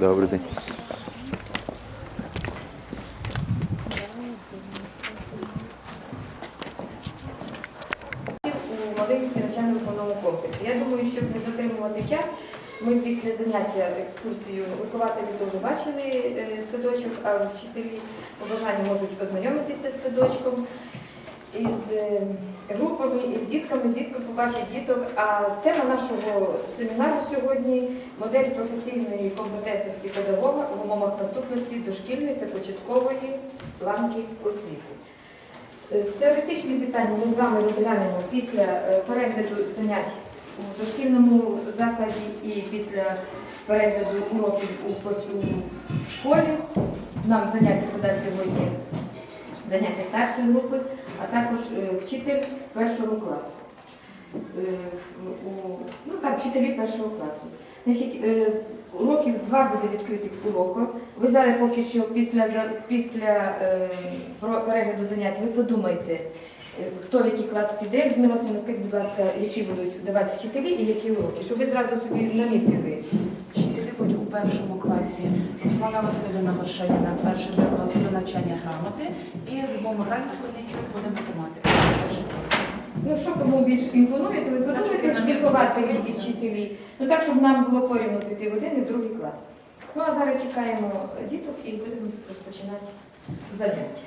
Добрий день. у Малинській навчально-виховному комплексі. Я думаю, щоб не затримувати час, ми після заняття екскурсією вихователі теж бачили е, садочок, а вчителі по бажанню можуть ознайомитися з садочком. Із групами, із дітками, з дітками побачить діток. А тема нашого семінару сьогодні модель професійної компетентності педагога в умовах наступності дошкільної та початкової ланки освіти. Е, Теоретичні питання ми з вами розглянемо після е, перегляду занять у дошкільному закладі і після перегляду уроків у школі. Нам заняття подасть сьогодні заняття старшої групи, а також е, вчитель першого класу. Е, Ну так, вчителі першого класу. Значить, е, уроків два буде відкритих уроку. Ви зараз поки що після, після перегляду занять ви подумайте, хто в який клас піде. Васильівна, скажіть, будь ласка, які будуть давати вчителі і які уроки, щоб ви зразу собі намітили. Вчителі у першому класі Руслана Васильівна Горшаніна, перший клас до навчання грамоти, і Любов Михайлівна Корнійчук буде математика. Перший клас. Ну, що кому більш імпонує, то ви подумайте з вихователі і вчителі. Ну так, щоб нам було порівну піти в один і в другий клас. Ну а зараз чекаємо діток і будемо розпочинати заняття.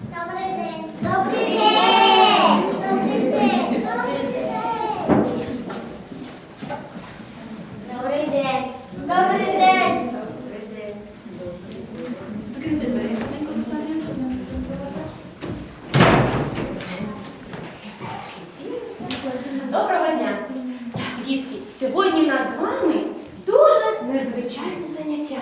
Добрий день. Добрий день. Добрий день. Добрий день. Добрий день. Добрий день. Закрити двері, Микола Олександрович, не заважати. Доброго дня! Так, дітки, сьогодні у нас з вами дуже незвичайне заняття.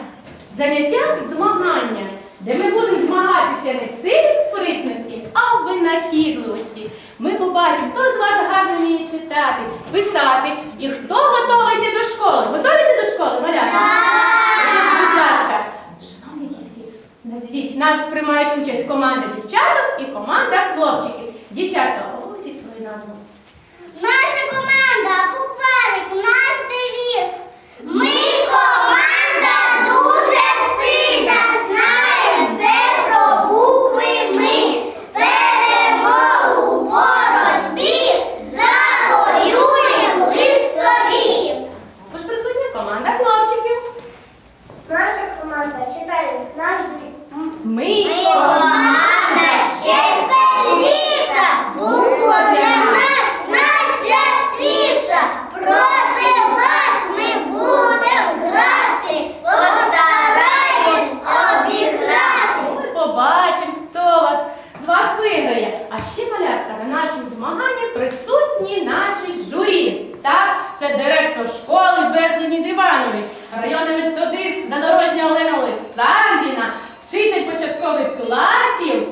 Заняття змагання, де ми будемо змагатися не в силі спритності, а в винахідливості. Ми побачимо, хто з вас гарно вміє читати, писати і хто готовий йти до школи. Готові йти до школи, малята? Ось, Будь ласка, шановні дітки, назвіть, нас приймають участь команда дівчаток і команда хлопчиків. Дівчатка, оголосіть свою назву. Наша команда Букварик, наш девіз. Ми команда дуже сильна, знає все про букви ми. Перемогу в боротьбі завоюємо лиш собі. Тож присутня команда хлопчиків. Наша команда читає наш девіз. Ми команда ще сильніша, буква для нас найсвятіша. Проти вас ми будемо грати, постараємось обіграти. ми побачимо, хто вас з вас виграє. А ще малятка на нашому змаганні присутні наші журі. Так, це директор школи Берлінід Іванович, районний методист Задорожня Олена Олександрівна, вчитель початкових класів.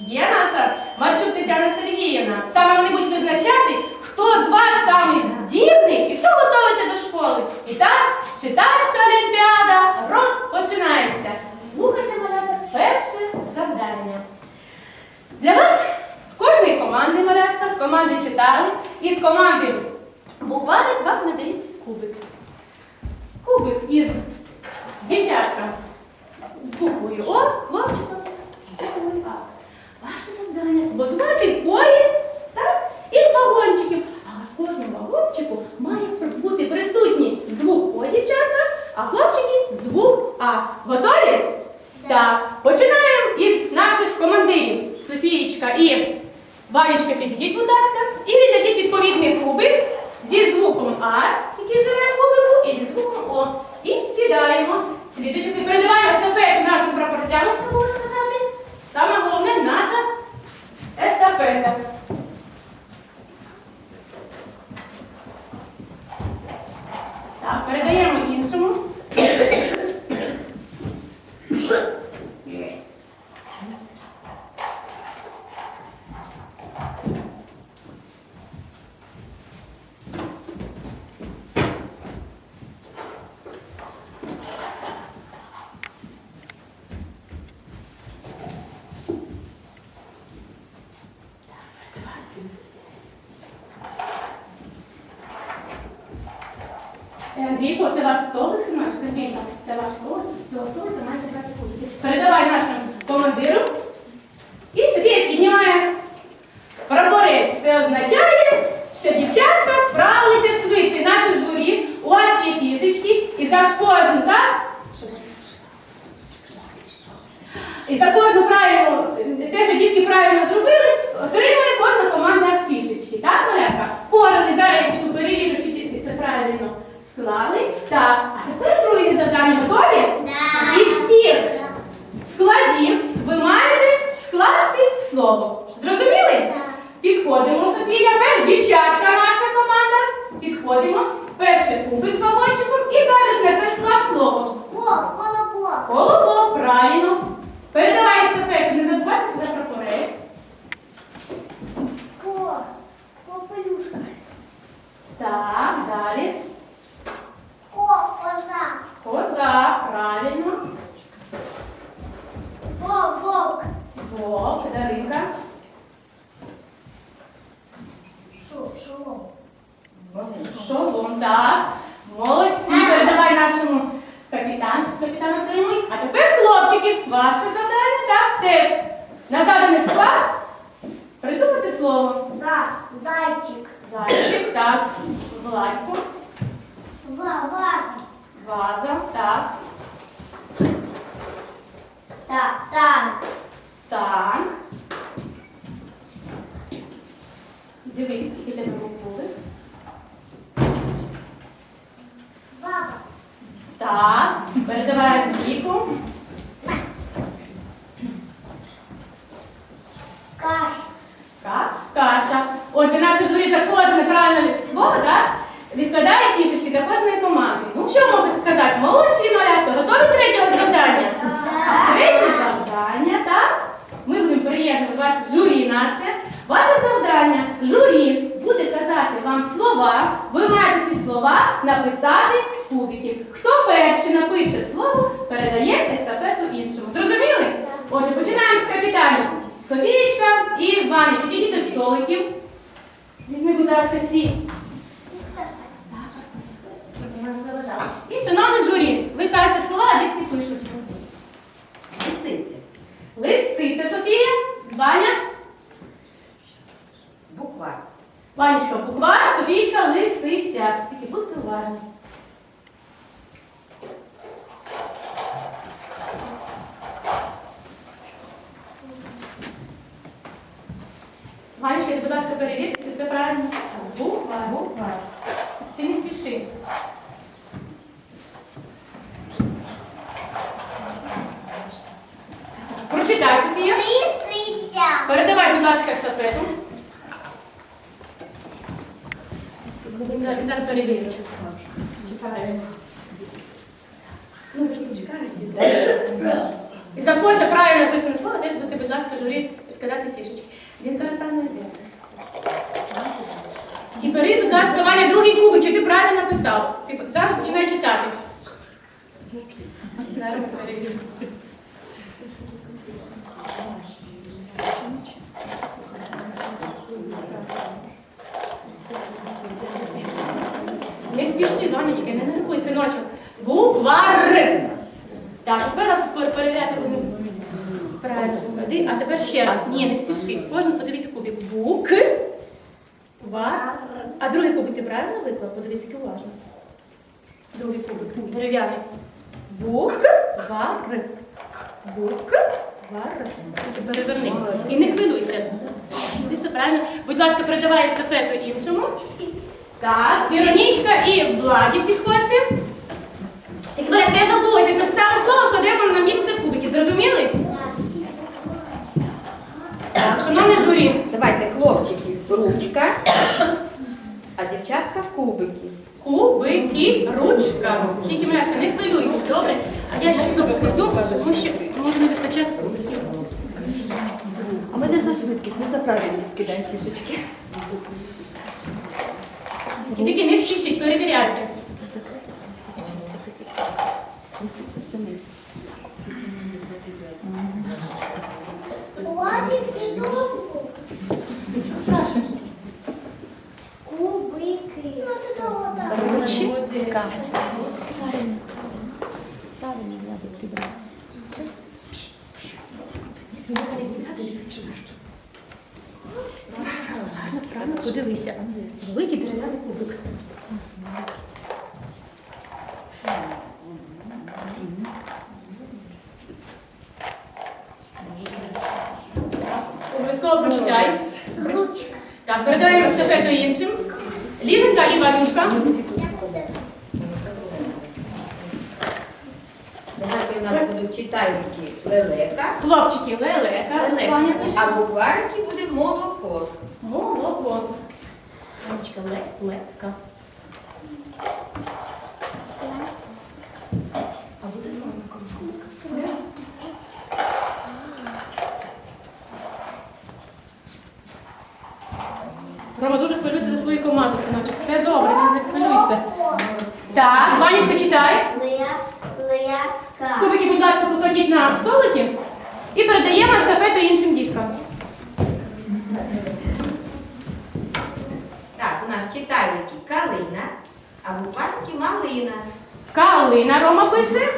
Є наша Марчук Тетяна Сергіївна. Саме вони будуть визначати, хто з вас самий здібний і хто готовий йти до школи. І так, читацька олімпіада розпочинається. Слухайте, малята, перше завдання. Для вас з кожної команди малятка, з команди читали і з команди букварик вам надається кубик. Кубик із дівчатком з буквою О, хлопчиком з буквою А. Ваше завдання будувати поїзд так, із вагончиків. Але в кожному вагончику має бути присутній звук О, дівчатка, а хлопчики звук А. Готові? Так. Починаємо із наших командирів. Софієчка і Ванечка, підійдіть, будь ласка, і віддадіть відповідний кубик зі звуком А, який живе в кубику, і зі звуком О. І сідаємо. Слідуючи передаваємо естафету нашим прапорцям, це було сказати. Саме головне наша естафета. Так, передаємо іншому. Андрійко, це ваш столик, Семенчик? Це ваш столик. Цього столика маєте брати кубики. Передавай нашому командиру. І Софія піднімає прапорець. Це означає, що дівчатка справилися швидше. Наше журі, у вас є фішечки, і за кожну, так? І за кожну правильну, те, що дітки правильно зробили, отримує кожна команда фішечки. Так, малятка? Впорали, зараз я піду перевірю, чи дітки все правильно склали. Так, а тепер друге завдання готові? Да. І стіл складів ви маєте скласти слово. Зрозуміли? Підходимо, Софія. Перш дівчатка наша команда. Підходимо. Перший кубик з балончиком і кажеш на це склад слово. О, колобок. Колобок, правильно. Передавай естафету, не забувайте сюди прапорець. Ко. Попелюшка. Так, далі. Ко, коза. Коза, правильно. Вовк, вовк. Вовк, Даринка. Шу, шолом. Шолом, так. Молодці. Передавай нашому капітану. Капітан отримуй. А тепер, хлопчики, ваше завдання, так, теж. На заданий склад придумати слово. За, зайчик. Зайчик, так. Владьку. Ва, ваза. Ваза, так. Так, танк. Так. Дивись, скільки тебе були. Баба. Так. Передавай Андрійку. Каш. Так, каша. Отже, наше журі за кожне правильне слово, так? Відкладає фішечки для кожної команди. Ну, що можу сказати? Молодці, малятка, готові третього завдання? Третє завдання, так? Ми будемо приєднувати ваше журі наше. Ваше завдання, журі вам слова. Ви маєте ці слова написати з кубиків. Хто перший напише слово, передає естафету іншому. Зрозуміли? Отже, починаємо з капітанів. Софієчка і Ваня, підійдіть до столиків. Візьми, будь ласка, сі. І, шановне журі, ви кажете слова, а дітки пишуть. Лисиця. Лисиця Софія, Ваня, Буква. Ванечка, буква, Софійчка, лисиця. Тільки будьте уважні. Ванечка, ти, будь ласка, перевір, чи ти все правильно написала. Буква. Буква. Ти не спіши. Прочитай, Софія. Лисиця. Передавай, будь ласка, естафету. Він зараз- зараз Ну. І за кожне правильно написане слово теж будете, будь ласка, журі відкидати фішечки. Він зараз сам не йде. І бери, будь ласка, Ваня, другий кубик, чи ти правильно написав. Ти зразу починай читати. Зараз перевіримо. Спіши, Ванечка, не нервуй, синочок. Буква Р. Так, тепер перевіряти будемо. Правильно. А тепер ще раз. Ні, не спіши. Кожен подивись кубик. Бук. Ва. А другий кубик ти правильно виклав? Подивись таки уважно. Другий кубик. Дерев'яний. Бук. Вар. Бук. Вар. Ти переверни. І не хвилюйся. Ти все правильно. Будь ласка, передавай естафету іншому. Так, Віронічка і Владі підходьте. Тільки перед я забулася, як написали слово, кладемо на місце кубики. Зрозуміли? Так, шановне журі. Давайте, хлопчики, ручка, а дівчатка кубики. Кубики, ручка. Тільки мене не хвилюйтесь, добре? А я ще знову кладу, тому що може не вистачає. А ми не за швидкість, ми за правильність кидаємо фішечки. І тільки не спішіть, перевіряйте. Владик і думку. Кубики. Ну, це того так. Ручі. Правильно, Владик, ти брав. Дякую подивися. Великий дерев'яний кубик. Обов'язково прочитається. Так, передаємо естафету іншим. Лізенька і Ванюшка. У нас будуть читальські лелека. Хлопчики, лелека. Ваня. А букварки буде мова бачите, лепка. А буде знову конкурс. Рома дуже хвилюється за свою команду, синочок. Все добре, не хвилюйся. Так, Ванечка, читай. Кубики, будь ласка, покладіть на столики і передаємо естафету іншим. question?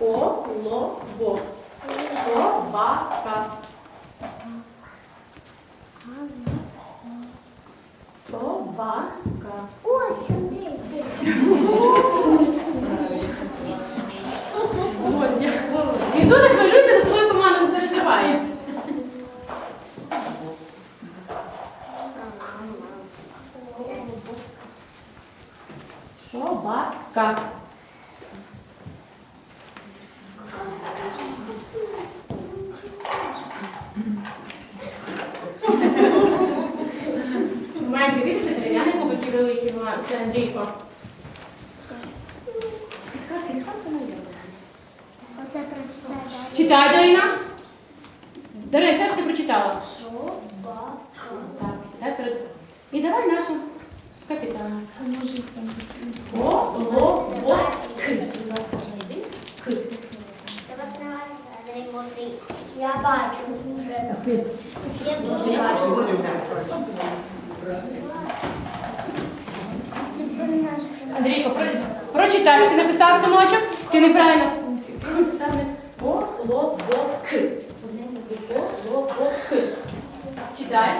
О, Колобок. Іван Андрійко. Читай, Дарина. Андрійко, про... прочитаєш, ти написав синочок, ти неправильно ти написав не полобок. Читай.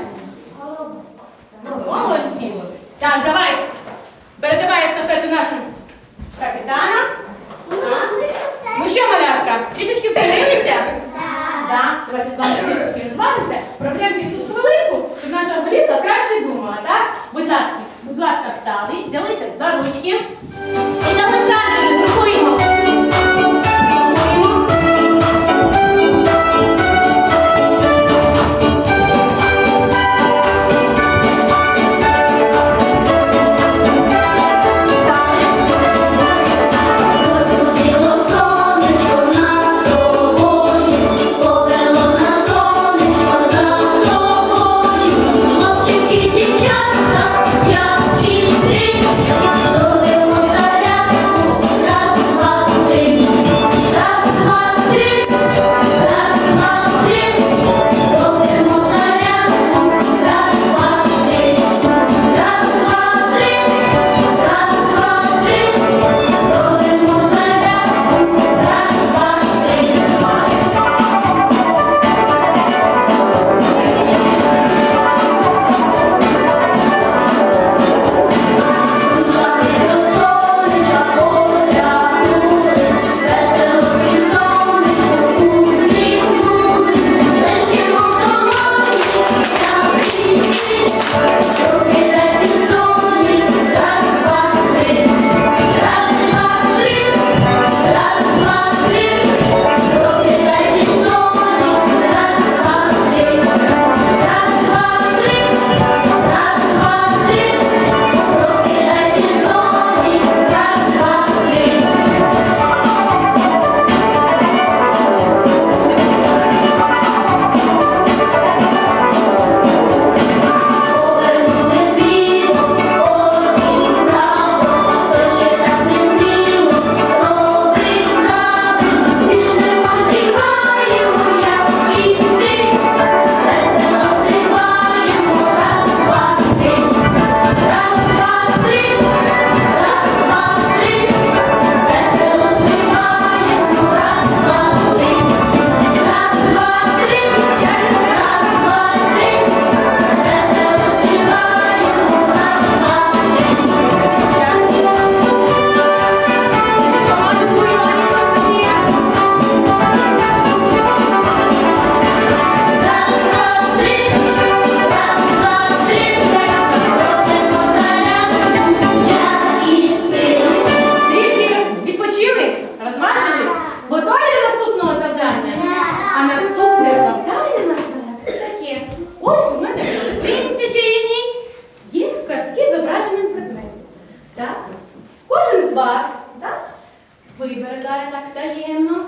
Зараз так таємно.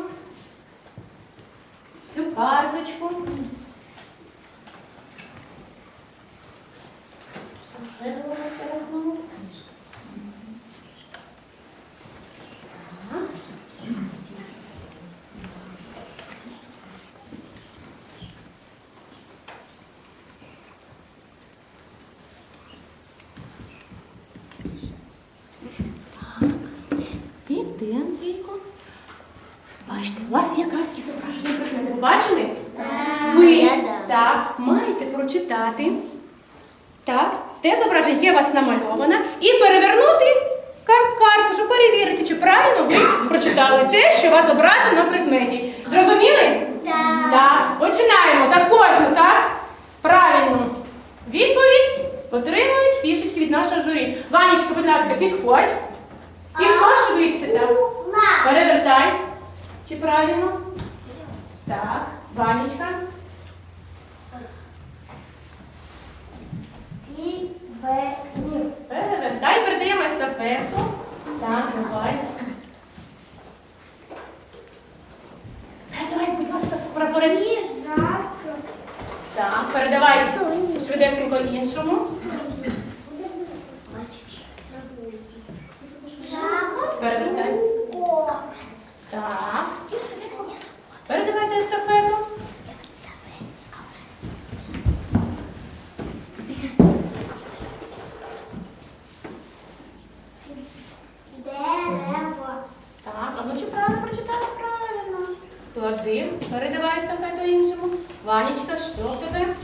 Цю карточку. Вирвала через знову. Так. І ти, Андрійко? Бачите, у вас є картки зображені предмети. Ви бачили? Ви Я да. так, маєте прочитати так, те зображення, яке у вас намальовано, і перевернути карт картку, щоб перевірити, чи правильно ви прочитали те, що у вас зображено на предметі. Зрозуміли? Так. Так. Починаємо за кожну, так? Правильну відповідь отримують фішечки від нашого журі. Ванечка, будь ласка, підходь. І хто швидше так? Перевертай. Чи правильно? Так, Ванечка. Ні. Перевертай, передаємо естафету. Так, давай. Передавай, будь ласка, прапорець. Так, передавай швидесенько іншому. Жако. Перевертай. О. Так. І швиденько. Передавайте естафету. Дерево. Так, а ну чи правильно прочитала? Правильно. Клади, передавай естафету іншому. Ванечка, що в тебе?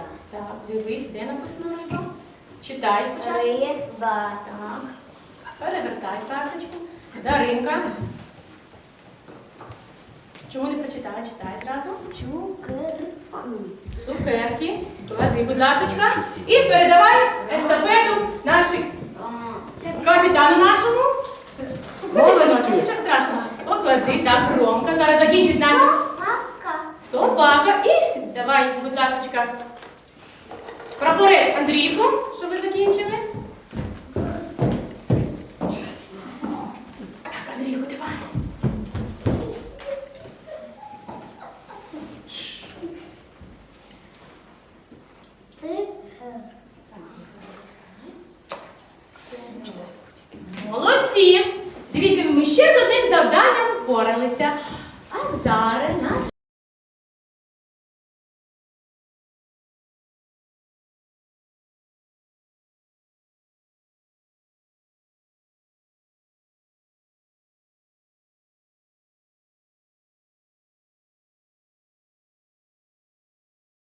Риба. Так, дивись, де написано риба. Читай спочатку. Риба. Так. Перевертай карточку. Даринка. Чому не прочитала? Читай одразу. Цукерку. Цукерки. Клади, будь ласочка. І передавай естафету нашій капітану нашому. Молодці. Нічого страшного. Поклади, так, Ромка. Зараз закінчить наша собака. І давай, будь ласочка, прапорець Андрійку, що ви закінчили.